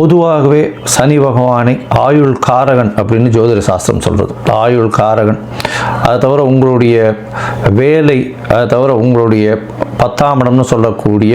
பொதுவாகவே சனி பகவானை ஆயுள் காரகன் அப்படின்னு ஜோதிட சாஸ்திரம் சொல்கிறது ஆயுள் காரகன். அதை தவிர உங்களுடைய வேலை அதை தவிர உங்களுடைய பத்தாம் இடம்னு சொல்லக்கூடிய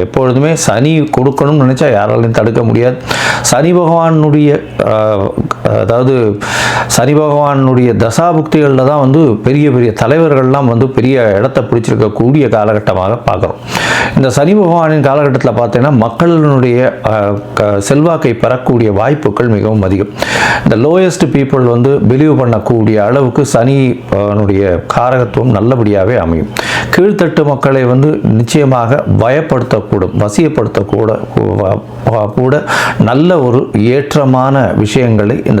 எப்பொழுதுமே சனி கொடுக்கணும்னு நினச்சா யாராலையும் தடுக்க முடியாது. சனி பகவானுடைய அதாவது சனி பகவானுடைய தசாபுக்திகளில் தான் வந்து பெரிய பெரிய தலைவர்கள்லாம் வந்து பெரிய இடத்த பிடிச்சிருக்கக்கூடிய காலகட்டமாக பார்க்குறோம். இந்த சனி பகவானின் காலகட்டத்தில் பார்த்தீங்கன்னா மக்களினுடைய செல்வாக்கை பெறக்கூடிய வாய்ப்புகள் மிகவும் அதிகம். இந்த லோயஸ்ட் பீப்புள் வந்து பிலீவ் பண்ணக்கூடிய அளவுக்கு சனினுடைய காரகத்துவம் நல்லபடியாகவே அமையும். கீழ்த்தட்டு மக்களை வந்து நிச்சயமாக பயப்படுத்தக்கூடும் வசியப்படுத்தக்கூட கூட நல்ல ஒரு ஏற்றமான விஷயங்களை இந்த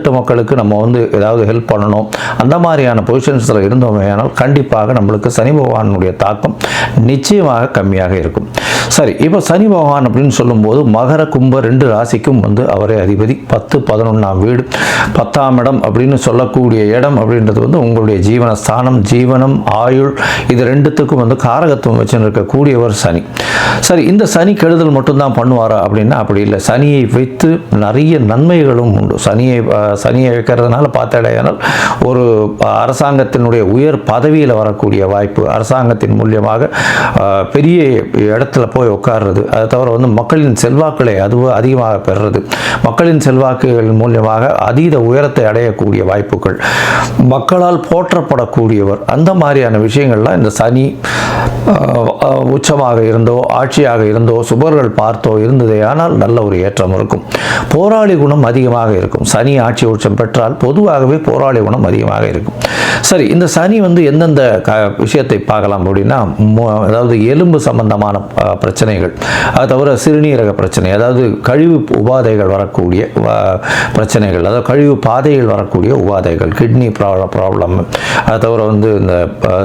கீழ்த்தட்டு மக்களுக்கு நம்ம வந்து ஏதாவது ஹெல்ப் பண்ணணும். அந்த மாதிரியான பொசிஷன்ஸில் இருந்தோமே ஆனால் கண்டிப்பாக நம்மளுக்கு சனி பகவானுடைய தாக்கம் நிச்சயமாக கம்மியாக இருக்கும். சரி இப்போ சனி பகவான் அப்படின்னு சொல்லும்போது மகர கும்ப ரெண்டு ராசிக்கும் வந்து அவரே அதிபதி. பத்து பதினொன்றாம் வீடு. பத்தாம் இடம் அப்படின்னு சொல்லக்கூடிய இடம் அப்படின்றது வந்து உங்களுடைய ஜீவன ஸ்தானம் ஜீவனம் ஆயுள் இது ரெண்டுத்துக்கும் வந்து காரகத்துவம் வச்சு இருக்கக்கூடியவர் சனி. சரி இந்த சனி கெடுதல் மட்டும்தான் பண்ணுவாரா அப்படின்னா அப்படி இல்லை. சனியை வைத்து நிறைய நன்மைகளும் உண்டு. சனியை சனியை வைக்கிறதுனால பார்த்தடையானால் ஒரு அரசாங்கத்தினுடைய உயர் பதவியில் வரக்கூடிய வாய்ப்பு அரசாங்கத்தின் மூலியமாக பெரிய இடத்துல போய் உட்கார்றது. அதை தவிர வந்து மக்களின் செல்வாக்களை அதுவோ அதிகமாக பெறுறது. மக்களின் செல்வாக்குகள் மூலியமாக அதீத உயரத்தை அடையக்கூடிய வாய்ப்புகள். மக்களால் போற்றப்படக்கூடியவர். அந்த மாதிரியான விஷயங்கள்லாம் இந்த சனி உச்சமாக இருந்தோ ஆட்சியாக இருந்தோ சுபர்கள் பார்த்தோ இருந்ததே. ஆனால் நல்ல ஒரு ஏற்றம் இருக்கும். போராளி குணம் அதிகமாக இருக்கும். சனி ஆட்சி உச்சம் பெற்றால் பொதுவாகவே போராளி குணம் அதிகமாக இருக்கும். சரி இந்த சனி வந்து எந்தெந்த க விஷயத்தை பார்க்கலாம் அப்படின்னா அதாவது எலும்பு சம்பந்தமான பிரச்சனைகள். அது தவிர சிறுநீரக பிரச்சனை அதாவது கழிவு உபாதைகள் வரக்கூடிய பிரச்சனைகள் அதாவது கழிவு பாதைகள் வரக்கூடிய உபாதைகள் கிட்னி ப்ராப்ளம் அது தவிர வந்து இந்த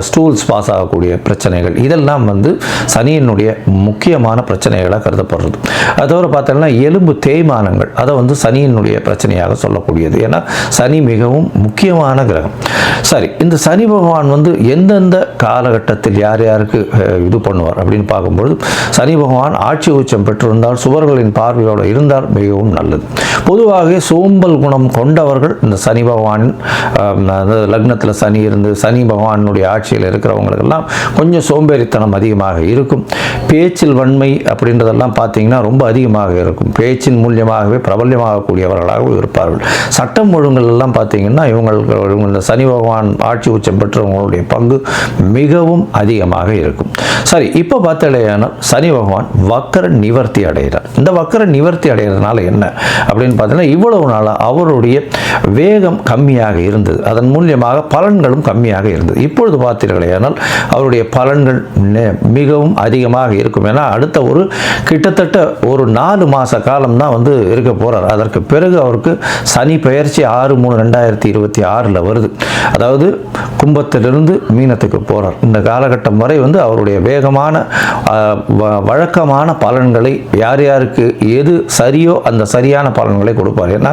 ஸ்டூல்ஸ் பாஸ் ஆகக்கூடிய பிரச்சனைகள் இதெல்லாம் வந்து சனியினுடைய முக்கியமான பிரச்சனைகளாக கருதப்படுறது. அது தவிர பார்த்தோம்னா எலும்பு தேய்மானங்கள் அதை வந்து சனியினுடைய பிரச்சனையாக சொல்லக்கூடியது. ஏன்னா சனி மிகவும் முக்கியமான கிரகம். சரி இந்த சனி பகவான் வந்து எந்தெந்த காலகட்டத்தில் யார் யாருக்கு இது பண்ணுவார் அப்படின்னு பார்க்கும்பொழுது சனி பகவான் ஆட்சி உச்சம் பெற்றிருந்தால் சுவர்களின் பார்வையோடு இருந்தால் மிகவும் நல்லது. பொதுவாகவே சோம்பல் குணம் கொண்டவர்கள் இந்த சனி பகவான் அதாவது லக்னத்தில் சனி இருந்து சனி பகவானுடைய ஆட்சியில் இருக்கிறவங்களுக்கெல்லாம் கொஞ்சம் சோம்பேறித்தனம் அதிகமாக இருக்கும். பேச்சில் வன்மை அப்படின்றதெல்லாம் பார்த்தீங்கன்னா ரொம்ப அதிகமாக இருக்கும். பேச்சின் மூலியமாகவே பிரபல்யமாகக்கூடியவர்களாகவும் இருப்பார்கள். சட்டம் ஒழுங்குகள் எல்லாம் பார்த்தீங்கன்னா இவங்களுக்கு இவங்க இந்த சனி பகவான் ஆட்சி உச்சம் பெற்றவங்களுடைய பங்கு மிகவும் அதிகமாக இருக்கும். சரி இப்போ பார்த்தாலேயானால் சனி பகவான் வக்கர நிவர்த்தி அடைகிறார். இந்த வக்கர நிவர்த்தி அடைகிறதுனால என்ன? அப்படின்னு பார்த்தீங்கன்னா இவ்வளவு நாளாக அவருடைய வேகம் கம்மியாக இருந்தது. அதன் மூலியமாக பலன்களும் கம்மியாக இருந்தது. இப்பொழுது பார்த்தீர்களேயானால் அவருடைய பலன்கள் மிகவும் அதிகமாக இருக்கும். ஏன்னா அடுத்த ஒரு கிட்டத்தட்ட ஒரு நாலு மாத காலம் தான் வந்து இருக்க போகிறார் அதற்கு பிறகு அவருக்கு சனி பெயர்ச்சி ஆறு மூணு ரெண்டாயிரத்தி இருபத்தி ஆறில் வருது. அதாவது கும்பத்திலிருந்து மீனத்துக்கு போகிறார் இந்த காலகட்டம் வரை வந்து அவருடைய வேகமான வழக்கமான பலன்களை யார் யாருக்கு எது சரியோ அந்த சரியான பலன்களை கொடுப்பார். ஏன்னா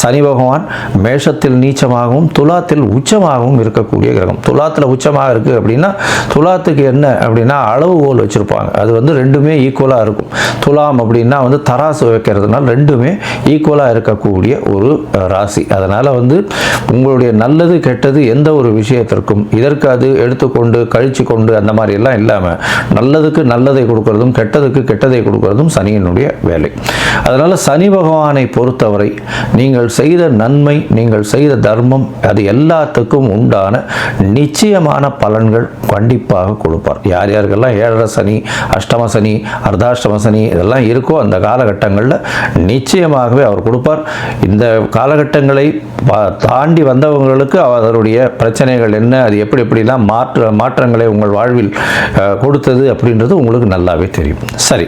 சனி பகவான் மேஷத்தில் நீச்சமாகவும் துலாத்தில் உச்சமாகவும் இருக்கக்கூடிய கிரகம். துலாத்தில் உச்சமாக இருக்குது அப்படின்னா துலாத்துக்கு என்ன அப்படின்னா அளவுகோல் வச்சுருப்பாங்க. அது வந்து ரெண்டுமே ஈக்குவலாக இருக்கும். துலாம் அப்படின்னா வந்து தராசு வைக்கிறதுனால ரெண்டுமே ஈக்குவலாக இருக்கக்கூடிய ஒரு ராசி. அதனால் வந்து உங்களுடைய நல்லது கெட்டது எந்த ஒரு விஷயத்திற்கும் இதற்கு அது எடுத்துக்கொண்டு கழிச்சு கொண்டு அந்த மாதிரி எல்லாம் இல்லாமல் நல்லதுக்கு நல்லதை கொடுக்கறதும் கெட்டதுக்கு கெட்டதை கொடுக்கறதும் சனியினுடைய வேலை. அதனால் சனி பகவானை பொறுத்தவரை நீங்கள் செய்த நன்மை நீங்கள் செய்த தர்மம் அது எல்லாத்துக்கும் உண்டான நிச்சயமான பலன்கள் கண்டிப்பாக கொடுப்பார். யார் யாருக்கெல்லாம் ஏழரை சனி அஷ்டம சனி அர்த்தாஷ்டம சனி இதெல்லாம் இருக்கோ அந்த காலகட்டங்களில் நிச்சயமாகவே அவர் கொடுப்பார். இந்த காலகட்டங்களை தாண்டி வந்தவங்களுக்கு அவருடைய பிரச்சனைகள் என்ன அது எப்படி எப்படிலாம் மாற்ற மாற்றங்களை உங்கள் வாழ்வில் கொடுத்தது அப்படின்றது உங்களுக்கு நல்லாவே தெரியும். சரி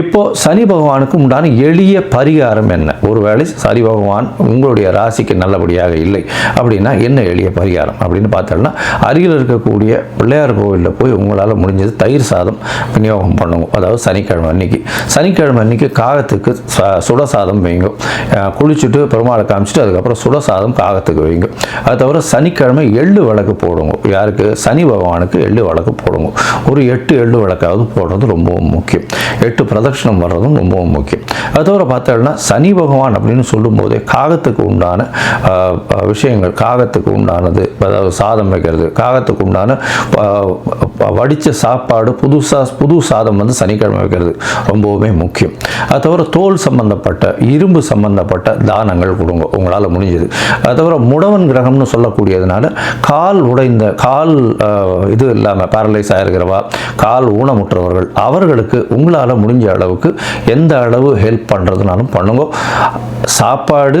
இப்போது சனி பகவானுக்கு உண்டான எளிய பரிகாரம் என்ன? ஒருவேளை சனி பகவான் உங்களுடைய ராசிக்கு நல்லபடியாக இல்லை அப்படின்னா என்ன எளிய பரிகாரம் அப்படின்னு பார்த்தோம்னா அருகில் இருக்கக்கூடிய பிள்ளையார் கோவிலில் போய் உங்களால் முடிஞ்சது தயிர் சாதம் விநியோகம் பண்ணுங்க. அதாவது சனிக்கிழமை அன்னைக்கு. சனிக்கிழமை அன்னைக்கு காகத்துக்கு சுட சாதம் வைங்க. குளிச்சுட்டு பெருமாளை காமிச்சிட்டு அதுக்கப்புறம் சுட சாதம் காகத்துக்கு வைங்க. அது தவிர சனிக்கிழமை எள்ளு விளக்கு போடுங்க. யாருக்கு? சனி பகவானுக்கு எள்ளு விளக்கு போடுங்க. ஒரு எட்டு எள்ளு விளக்காவது போடுறது ரொம்பவும் முக்கியம். எட்டு பிரதட்சிணம் வர்றதும் ரொம்பவும் முக்கியம். அது தவிர பார்த்தோம்னா சனி பகவான் அப்படின்னு சொல்லும்போதே காகத்துக்கு உண்டான விஷயங்கள் காகத்துக்கு உண்டானது அதாவது சாதம் வைக்கிறது காகத்துக்கு உண்டான வடித்த சாப்பாடு புதுசாக புது சாதம் வந்து சனிக்கிழமை வைக்கிறது ரொம்பவுமே முக்கியம். அது தவிர தோல் சம்பந்தப்பட்ட இரும்பு சம்பந்தப்பட்ட தானங்கள் கொடுங்க. உங்களால் முடிஞ்சது. அது தவிர முடவன் கிரகம்னு சொல்லக்கூடியதுனால கால் உடைந்த கால் இது இல்லாமல் பேரலைஸ் ஆகிருக்கிறவா கால் ஊனமுற்றவர்கள் அவர்களுக்கு உங்களால் முடிஞ்ச அளவுக்கு எந்த அளவு ஹெல்ப் பண்ணுறதுனாலும் பண்ணுங்க. சாப்பாடு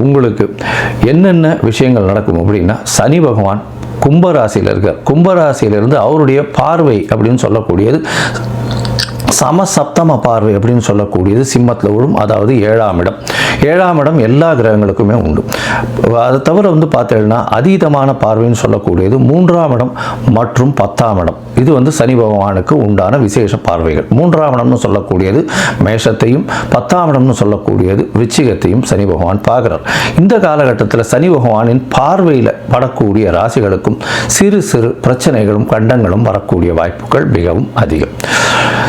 உங்களுக்கு என்னென்ன விஷயங்கள் நடக்கும் அப்படின்னா சனி பகவான் கும்பராசியில் இருக்கார். கும்பராசியிலிருந்து அவருடைய பார்வை அப்படின்னு சொல்லக்கூடியது சமசப்தம பார்வை அப்படின்னு சொல்லக்கூடியது சிம்மத்தில் விழும் அதாவது ஏழாம் இடம். ஏழாம் இடம் எல்லா கிரகங்களுக்குமே உண்டு. அதை தவிர வந்து பார்த்தீங்கன்னா அதீதமான பார்வைன்னு சொல்லக்கூடியது மூன்றாம் இடம் மற்றும் பத்தாம் இடம். இது வந்து சனி பகவானுக்கு உண்டான விசேஷ பார்வைகள். மூன்றாம் இடம்னு சொல்லக்கூடியது மேஷத்தையும் பத்தாம் இடம்னு சொல்லக்கூடியது விச்சிகத்தையும் சனி பகவான் பார்க்குறார். இந்த காலகட்டத்தில் சனி பகவானின் பார்வையில் படக்கூடிய ராசிகளுக்கும் சிறு சிறு பிரச்சனைகளும் கண்டங்களும் வரக்கூடிய வாய்ப்புகள் மிகவும் அதிகம்.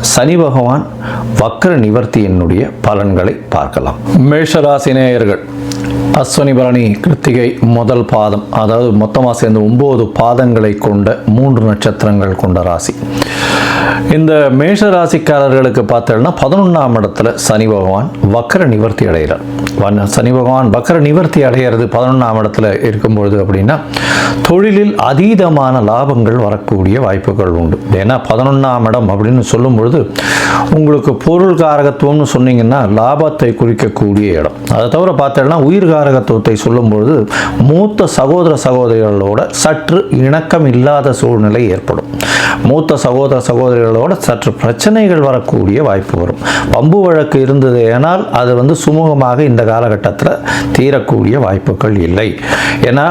சனி பகவான் வக்கர நிவர்த்தியினுடைய பலன்களை பார்க்கலாம். மேஷ நேயர்கள் அஸ்வனி பரணி கிருத்திகை முதல் பாதம் அதாவது மொத்தமாக சேர்ந்து ஒன்பது பாதங்களை கொண்ட மூன்று நட்சத்திரங்கள் கொண்ட ராசி. இந்த மேஷ ராசிக்காரர்களுக்கு பார்த்தோம்னா பதினொன்றாம் இடத்துல சனி பகவான் வக்கர நிவர்த்தி அடைகிறார். சனி பகவான் வக்கர நிவர்த்தி அடைகிறது பதினொன்றாம் இடத்துல இருக்கும்பொழுது அப்படின்னா தொழிலில் அதீதமான லாபங்கள் வரக்கூடிய வாய்ப்புகள் உண்டு. ஏன்னா பதினொன்றாம் இடம் அப்படின்னு சொல்லும் பொழுது உங்களுக்கு பொருள் காரகத்துவம்னு சொன்னீங்கன்னா லாபத்தை குறிக்கக்கூடிய இடம். அதை தவிர பார்த்தோம்னா உயிர்கார காரகத்துவத்தை சொல்லும்பொழுது மூத்த சகோதர சகோதரிகளோட சற்று இணக்கம் இல்லாத சூழ்நிலை ஏற்படும். மூத்த சகோதர சகோதரிகளோட சற்று பிரச்சனைகள் வரக்கூடிய வாய்ப்பு வரும். பம்பு வழக்கு இருந்தது ஏனால் அது வந்து சுமூகமாக இந்த காலகட்டத்தில் தீரக்கூடிய வாய்ப்புகள் இல்லை. ஏன்னா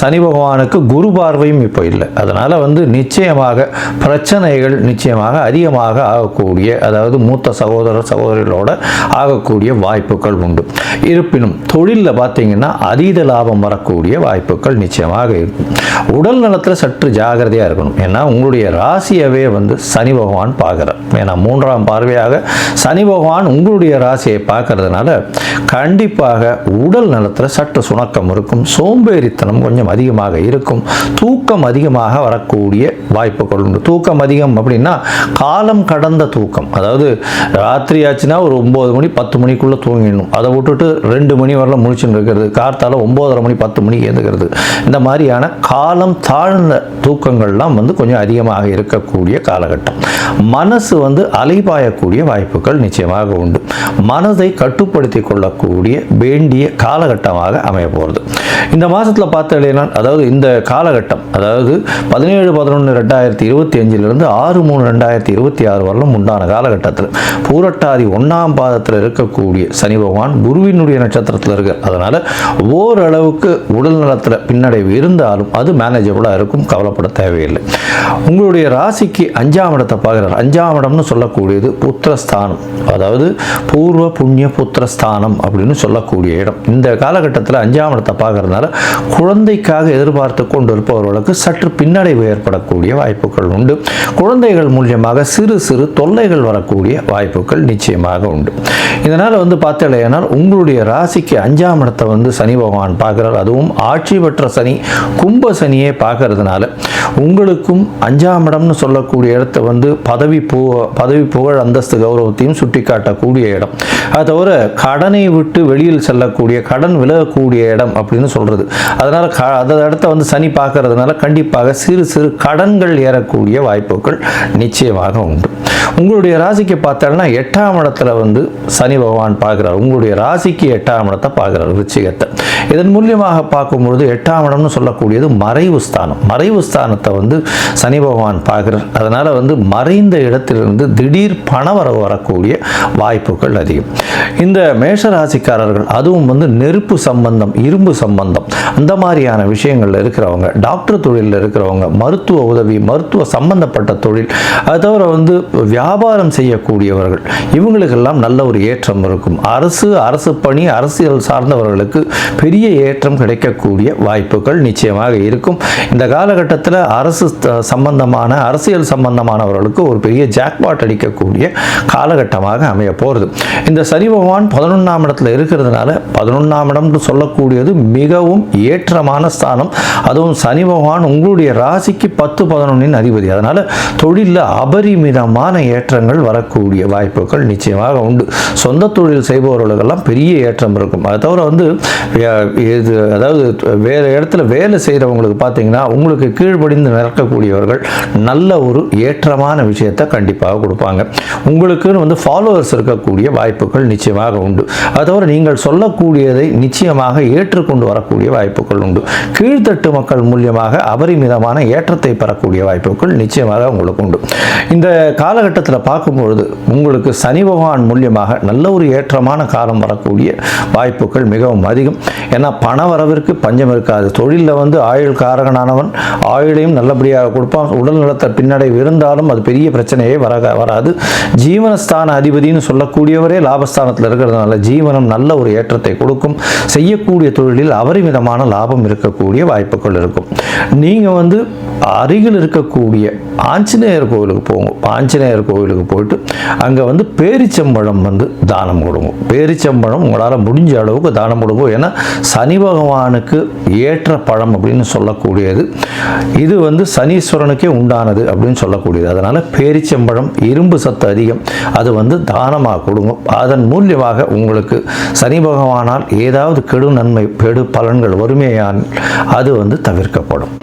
சனி பகவானுக்கு குரு பார்வையும் இப்போ இல்லை. அதனால் வந்து நிச்சயமாக பிரச்சனைகள் நிச்சயமாக அதிகமாக ஆகக்கூடிய அதாவது மூத்த சகோதர சகோதரிகளோட ஆகக்கூடிய வாய்ப்புகள் உண்டு. இருப்பினும் தொழிலில் பார்த்தீங்கன்னா அதீத லாபம் வரக்கூடிய வாய்ப்புகள் நிச்சயமாக இருக்கும். உடல் நலத்தில் சற்று ஜாகிரதையாக இருக்கணும். ஏன்னா உங்களுடைய ராசியவே வந்து சனி பகவான் பார்க்குறார். ஏன்னா மூன்றாம் பார்வையாக சனி பகவான் உங்களுடைய ராசியை பார்க்கறதுனால கண்டிப்பாக உடல் நலத்தில் சற்று சுணக்கம் இருக்கும். சோம்பேறித்தனம் கொஞ்சம் அதிகமாக இருக்கும். தூக்கம் அதிகமாக வரக்கூடிய வாய்ப்புகள் உண்டு. தூக்கம் அதிகம் அப்படின்னா காலம் கடந்த தூக்கம். அதாவது ராத்திரி ஆச்சுன்னா ஒரு ஒம்பது மணி பத்து மணிக்குள்ளே தூங்கிடணும். அதை விட்டுட்டு ரெண்டு மணி வரலாம் முழிச்சுட்டு இருக்கிறது கார்த்தால ஒம்போதரை மணி பத்து மணிக்கு எழுந்துக்கிறது இந்த மாதிரியான காலம் தாழ்ந்த தூக்கங்கள்லாம் வந்து கொஞ்சம் அதிகமாக இருக்கக்கூடிய காலகட்டம். மனசு வந்து அலைபாயக்கூடிய வாய்ப்புகள் நிச்சயமாக உண்டு. மனதை கட்டுப்படுத்தி கொள்ளக்கூடிய வேண்டிய காலகட்டமாக அமைய போகிறது இந்த மாதத்தில் பார்த்தீங்கன்னா அதாவது இந்த காலகட்டம் அதாவது பதினேழு பதினொன்று ரெண்டாயிரத்தி இருபத்தி அஞ்சிலிருந்து ஆறு மூணு ரெண்டாயிரத்தி இருபத்தி ஆறு வரலும் உண்டான காலகட்டத்தில் பூரட்டாதி ஒன்றாம் பாதத்தில் இருக்கக்கூடிய சனி பகவான் குருவினுடைய நட்சத்திரத்தில் இருக்கு அதனால் ஓரளவுக்கு உடல் நலத்தில் பின்னடைவு இருந்தாலும் அது மேனேஜபிளாக இருக்கும் கவலைப்பட தேவையில்லை. உங்களுடைய ராசிக்கு அஞ்சாம் இடத்தை பார்க்குறாரு. அஞ்சாம் இடம்னு சொல்லக்கூடியது புத்திரஸ்தானம். அதாவது பூர்வ புண்ணிய புத்திரஸ்தானம் அப்படின்னு சொல்லக்கூடிய இடம். இந்த காலகட்டத்தில் அஞ்சாம் இடத்தை பார்க்குறதுனால குழந்தைக்காக எதிர்பார்த்து கொண்டு இருப்பவர்களுக்கு சற்று பின்னடைவு ஏற்படக்கூடிய வாய்ப்புகள் உண்டு. குழந்தைகள் மூலியமாக சிறு சிறு தொல்லைகள் வரக்கூடிய வாய்ப்புகள் நிச்சயமாக உண்டு. இதனால் வந்து பார்த்தீங்கன்னா உங்களுடைய ராசிக்கு அஞ்சாம் இடத்தை வந்து சனி பகவான் பார்க்குறார். அதுவும் ஆட்சி பெற்ற சனி கும்ப சனியே பார்க்கறதுனால உங்களுக்கும் அஞ்சாம் இடம்னு சொல்லக்கூடிய இடத்த வந்து பதவி பு பதவி புகழ் அந்தஸ்து கௌரவத்தையும் சுட்டி காட்டக்கூடிய இடம். அது தவிர கடனை விட்டு வெளியில் செல்லக்கூடிய கடன் விலகக்கூடிய இடம் அப்படின்னு சொல்கிறது அதனால் க அந்த இடத்த வந்து சனி பார்க்கறதுனால கண்டிப்பாக சிறு சிறு கடன்கள் ஏறக்கூடிய வாய்ப்புகள் நிச்சயமாக உண்டு. உங்களுடைய ராசிக்கு பார்த்தோம்னா எட்டாம் இடத்துல வந்து சனி பகவான் பார்க்குறார். உங்களுடைய ராசிக்கு எட்டாம் இடத்தை பார்க்குறாரு. വൃശ്ചികത്ത് இதன் மூலியமாக பார்க்கும்பொழுது எட்டாம் இடம்னு சொல்லக்கூடியது மறைவு ஸ்தானம். மறைவு ஸ்தானத்தை வந்து சனி பகவான் பார்க்குறார். அதனால் வந்து மறைந்த இடத்திலிருந்து திடீர் பணவரவு வரக்கூடிய வாய்ப்புகள் அதிகம். இந்த மேஷ ராசிக்காரர்கள் அதுவும் வந்து நெருப்பு சம்பந்தம் இரும்பு சம்பந்தம் அந்த மாதிரியான விஷயங்கள்ல இருக்கிறவங்க டாக்டர் தொழிலில் இருக்கிறவங்க மருத்துவ உதவி மருத்துவ சம்பந்தப்பட்ட தொழில் அது தவிர வந்து வியாபாரம் செய்யக்கூடியவர்கள் இவங்களுக்கெல்லாம் நல்ல ஒரு ஏற்றம் இருக்கும். அரசு அரசு பணி அரசியல் சார்ந்தவர்களுக்கு பெரிய பெரிய ஏற்றம் கிடைக்கக்கூடிய வாய்ப்புகள் நிச்சயமாக இருக்கும். இந்த காலகட்டத்தில் அரசு சம்பந்தமான அரசியல் சம்பந்தமானவர்களுக்கு ஒரு பெரிய ஜாக்பாட் அடிக்கக்கூடிய காலகட்டமாக அமைய போகிறது இந்த சனி பகவான் பதினொன்றாம் இடத்துல இருக்கிறதுனால பதினொன்றாம் இடம்னு சொல்லக்கூடியது மிகவும் ஏற்றமான ஸ்தானம். அதுவும் சனி பகவான் உங்களுடைய ராசிக்கு பத்து பதினொன்றின் அதிபதி. அதனால் தொழிலில் அபரிமிதமான ஏற்றங்கள் வரக்கூடிய வாய்ப்புகள் நிச்சயமாக உண்டு. சொந்த தொழில் செய்பவர்களுக்கெல்லாம் பெரிய ஏற்றம் இருக்கும். அதை தவிர வந்து இது அதாவது வேறு இடத்துல வேலை செய்கிறவங்களுக்கு பார்த்தீங்கன்னா உங்களுக்கு கீழ்ப்படிந்து நடக்கக்கூடியவர்கள் நல்ல ஒரு ஏற்றமான விஷயத்தை கண்டிப்பாக கொடுப்பாங்க. உங்களுக்குன்னு வந்து ஃபாலோவர்ஸ் இருக்கக்கூடிய வாய்ப்புகள் நிச்சயமாக உண்டு. அதோடு நீங்கள் சொல்லக்கூடியதை நிச்சயமாக ஏற்றுக்கொண்டு வரக்கூடிய வாய்ப்புகள் உண்டு. கீழ்த்தட்டு மக்கள் மூலியமாக அபரிமிதமான ஏற்றத்தை பெறக்கூடிய வாய்ப்புகள் நிச்சயமாக உங்களுக்கு உண்டு. இந்த காலகட்டத்தில் பார்க்கும்பொழுது உங்களுக்கு சனி பகவான் மூலியமாக நல்ல ஒரு ஏற்றமான காலம் வரக்கூடிய வாய்ப்புகள் மிகவும் அதிகம். ஏன்னா பண வரவிற்கு பஞ்சம் இருக்காது. தொழிலில் வந்து ஆயுள் காரகனானவன் ஆயுளையும் நல்லபடியாக கொடுப்பான். உடல் நலத்தை பின்னடைவு இருந்தாலும் அது பெரிய பிரச்சனையே வர வராது. ஜீவனஸ்தான அதிபதினு சொல்லக்கூடியவரே லாபஸ்தானத்தில் இருக்கிறதுனால ஜீவனம் நல்ல ஒரு ஏற்றத்தை கொடுக்கும். செய்யக்கூடிய தொழிலில் அபரிமிதமான லாபம் இருக்கக்கூடிய வாய்ப்புகள் இருக்கும். நீங்கள் வந்து அருகில் இருக்கக்கூடிய ஆஞ்சநேயர் கோவிலுக்கு போங்க. ஆஞ்சநேயர் கோவிலுக்கு போயிட்டு அங்கே வந்து பேரிச்சம்பழம் வந்து தானம் கொடுங்க. பேரிச்சம்பழம் உங்களால் முடிஞ்ச அளவுக்கு தானம் கொடுங்க. ஏன்னா சனி பகவானுக்கு ஏற்ற பழம் அப்படின்னு சொல்லக்கூடியது. இது வந்து சனீஸ்வரனுக்கே உண்டானது அப்படின்னு சொல்லக்கூடியது. அதனால் பேரிச்சம்பழம் இரும்பு சத்து அதிகம். அது வந்து தானமாக கொடுங்க அதன் மூலியமாக உங்களுக்கு சனி பகவானால் ஏதாவது கெடு நன்மை கெடு பலன்கள் வறுமையான் அது வந்து தவிர்க்கப்படும்.